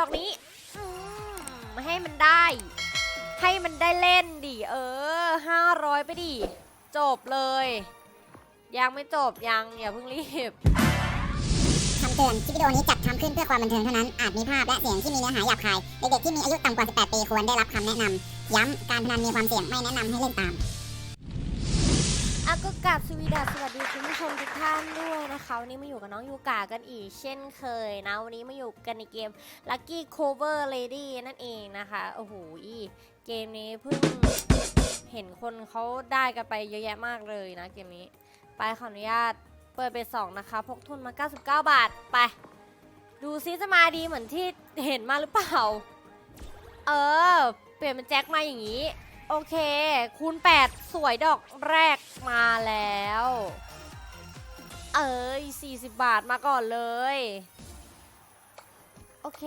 ดอกนี้ให้มันได้ ให้มันได้เล่นดิ เออห้าร้อยไปดิ จบเลย ยังไม่จบยังอย่าเพิ่งรีบคำเตือน คลิปวิดีโอนี้จัดทำขึ้นเพื่อความบันเทิงเท่านั้น อาจมีภาพและเสียงที่มีเนื้อหาหยาบคาย เด็กๆที่มีอายุต่ำกว่า 18 ปีควรได้รับคำแนะนำ ย้ำ การพนันมีความเสี่ยงไม่แนะนำให้เล่นตาม อาก็กราบสวีดัสสวัสดีคุณผู้ชมทุกท่านด้วยนะคะวันนี้มาอยู่กับน้องยูกากันอีกเช่นเคยนะวันนี้มาอยู่กันในเกม Lucky Cover Lady นั่นเองนะคะโอ้โหเกมนี้เพิ่งเห็นคนเขาได้กันไปเยอะแยะมากเลยนะเกมนี้ ไปขออนุญาตเปิดไปสองนะคะพกทุนมา 99 บาทไป ดูซิจะมาดีเหมือนที่เห็นมาหรือเปล่า เออ เปลี่ยนเป็นแจ็คมาอย่างนี้ โอเค คูณ 8 สวยดอกแรกมาแล้ว เอ้ย 40 บาทมาก่อนเลย โอเค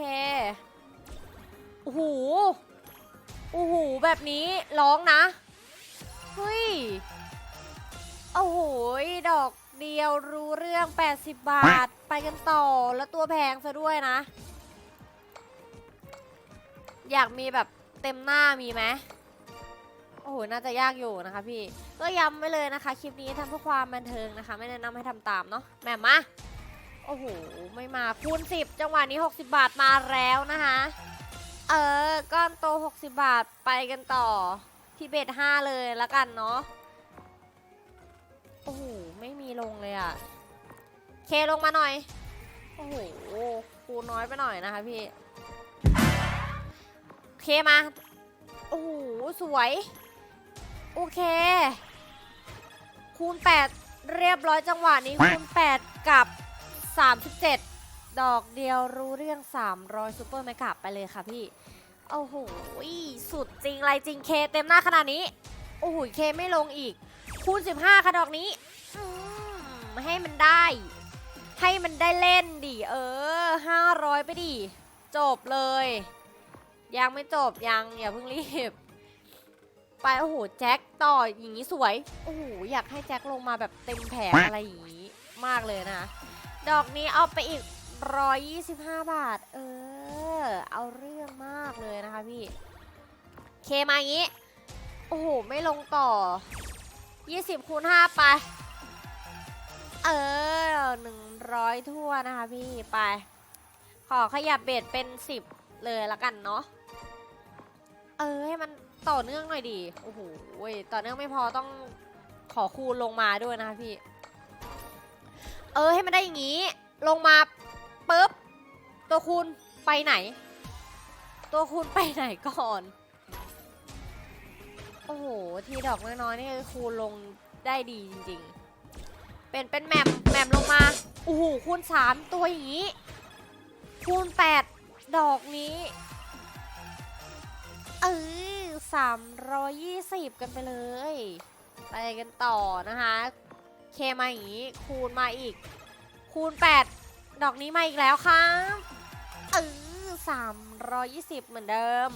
โอ้โห โอ้โห แบบนี้ร้องนะ เฮ้ย โอ้โห ดอกเดียวรู้เรื่อง 80 บาท ไปกันต่อ แล้วตัวแพงซะด้วยนะ อยากมีแบบเต็มหน้ามีไหม โอ้โห น่าจะยากอยู่นะคะพี่ ก็ย้ำไว้เลยนะคะ คลิปนี้ทำเพื่อความบันเทิงนะคะ ไม่แนะนำให้ทำตามเนาะแหม่มา โอ้โห ไม่มาคูณ 10 จังหวะนี้ 60 บาทมาแล้วนะคะ เออ ก้อนโต 60 บาทไปกันต่อ ที่เบ็ด5เลยล้วกันเนาะ โอ้โห ไม่มีลงเลยอะ เคลงมาหน่อย โอ้โห คูน้อยไปหน่อยนะคะพี่ เคมา โอ้โห สวย โอเค คูณ 8 เรียบร้อยจังหวะนี้ คูณ 8 กับ 37 ดอกเดียวรู้เรื่อง 300ซูเปอร์แมกะไปเลยค่ะพี่ โอ้โห สุดจริงไรจริงเคเต็มหน้าขนาดนี้ โอ้โห เคไม่ลงอีก คูณ 15 ค่ะดอกนี้อืมให้มันได้ ให้มันได้เล่นดิ เออ 500 ไปดิ จบเลย ยังไม่จบยังอย่าเพิ่งรีบ ไปโอ้โหแจ็คต่ออย่างนี้สวยโอ้โหอยากให้แจ็คลงมาแบบเต็มแผงอะไรอย่างนี้มากเลยนะ ดอกนี้เอาไปอีก 125 บาท เออ เอาเรื่องมากเลยนะคะพี่เคมาอย่างนี้ โอ้โห ไม่ลงต่อ 20คูณ5ไป เออ 100 ทั่วนะคะพี่ไป ขอขยับเบ็ดเป็น 10 เลยละกันเนาะเออ ให้มัน ต่อเนื่องหน่อยดิโอ้โหต่อเนื่องไม่พอต้องขอคูณลงมาด้วยนะคะพี่ เออให้มันได้อย่างนี้ ลงมาปุ๊บ ตัวคูณไปไหน ตัวคูณไปไหนก่อน โอ้โห ทีดอกน้อยๆนี่คูณลงได้ดีจริงๆ เป็นเป็นแมมแมมลงมา โอ้โหคูณสามตัวอย่างนี้ คูณแปดดอกนี้ เออ สามร้อยยี่สิบกันไปเลย ไปกันต่อนะคะ เคมาอย่างนี้ คูณมาอีก คูณ 8 ดอกนี้มาอีกแล้วครับเออสามร้อยยี่สิบเหมือนเดิม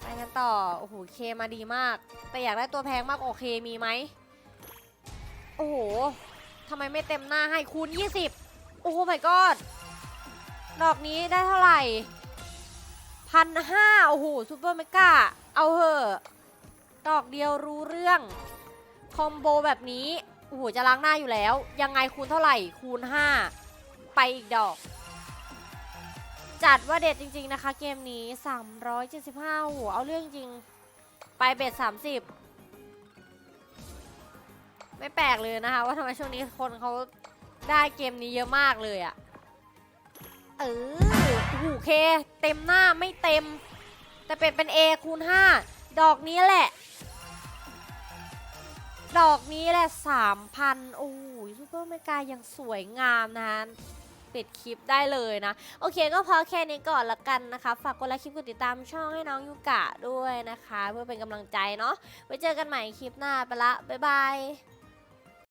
ไปกันต่อ โอ้โห เคมาดีมาก แต่อยากได้ตัวแพงมากกว่าเคมีไหม โอ้โหทำไมไม่เต็มหน้าให้คูณ 20 โอ้โห my god ดอกนี้ได้เท่าไหร่ พันห้าโอ้โหซูเปอร์เมกาเอาเหอะดอกเดียวรู้เรื่อง คอมโบแบบนี้ โอ้โห จะล้างหน้าอยู่แล้ว ยังไงคูณเท่าไหร่คูณ 5 ไปอีกดอก จัดว่าเด็ดจริง ๆ นะคะ เกมนี้ 375โอ้โห เอาเรื่องจริง ไปเบ็ด 30 ไม่แปลกเลยนะคะ ว่าทำไมช่วงนี้คนเขาได้เกมนี้เยอะมากเลยอะเออ โอ้โหเค เต็มหน้าไม่เต็ม แต่เป็นเป็น A คูณ 5 ดอกนี้แหละ ดอกนี้แหละ 3,000 โอ้ยซูเปอร์เมกายังสวยงามนะปิดคลิปได้เลยนะ โอเคก็พอแค่นี้ก่อนละกันนะคะ ฝากกดไลค์คลิปกดติดตามช่องให้น้องยูกะด้วยนะคะ เพื่อเป็นกำลังใจเนาะไว้เจอกันใหม่คลิปหน้าไปละ บ๊ายบาย